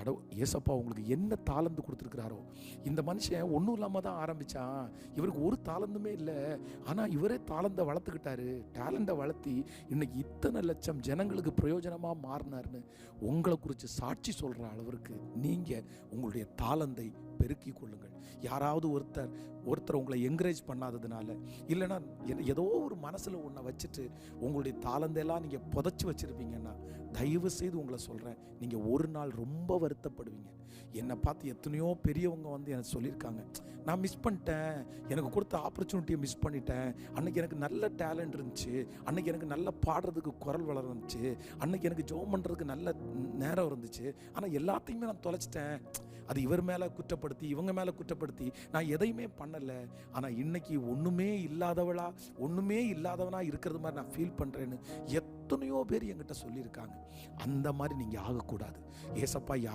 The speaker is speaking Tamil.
கடவுள் ஏசப்பா உங்களுக்கு என்ன தாளந்து கொடுத்துருக்கிறாரோ இந்த மனுஷன் ஒன்றும் இல்லாமல் தான் ஆரம்பித்தான் இவருக்கு ஒரு தாளந்துமே இல்லை. ஆனால் இவரே தாளந்தை வளர்த்துக்கிட்டாரு. டேலண்ட்டை வளர்த்தி இன்னைக்கு இத்தனை லட்சம் ஜனங்களுக்கு பிரயோஜனமாக மாறினார்னு உங்களை குறித்து சாட்சி சொல்கிற அளவிற்கு நீங்கள் உங்களுடைய தாளந்தை பெருக்கிக் கொள்ளுங்கள். யாராவது ஒருத்தர் ஒருத்தர் உங்களை என்கரேஜ் பண்ணாததுனால இல்லைன்னா ஏதோ ஒரு மனசில் ஒன்றை வச்சுட்டு உங்களுடைய தாளந்தெல்லாம் நீங்கள் புதைச்சி வச்சுருப்பீங்கன்னா தயவு செய்து உங்களை சொல்கிறேன் நீங்கள் ஒரு நாள் ரொம்ப வருத்தப்படுவீங்க. என்னை பார்த்து எத்தனையோ பெரியவங்க வந்து எனக்கு சொல்லியிருக்காங்க நான் மிஸ் பண்ணிட்டேன் எனக்கு கொடுத்த ஆப்பர்ச்சுனிட்டியை மிஸ் பண்ணிட்டேன் அன்னைக்கு எனக்கு நல்ல டேலண்ட் இருந்துச்சு அன்னைக்கு எனக்கு நல்ல பாடுறதுக்கு குரல் வளர இருந்துச்சு அன்னைக்கு எனக்கு ஜோம் பண்ணுறதுக்கு நல்ல நேரம் இருந்துச்சு ஆனால் எல்லாத்தையுமே நான் தொலைச்சிட்டேன். அது இவர் மேலே குற்றப்படுத்தி இவங்க மேலே குற்றப்படுத்தி. நான் எதையுமே பண்ணலை. ஆனால் இன்னைக்கு ஒன்றுமே இல்லாதவளா ஒன்றுமே இல்லாதவனா இருக்கிறது மாதிரி நான் ஃபீல் பண்ணுறேன்னு எத்தனையோ பேர் என்கிட்ட சொல்லியிருக்காங்க. அந்த மாதிரி நீங்கள் ஆகக்கூடாது. ஏசப்பா யா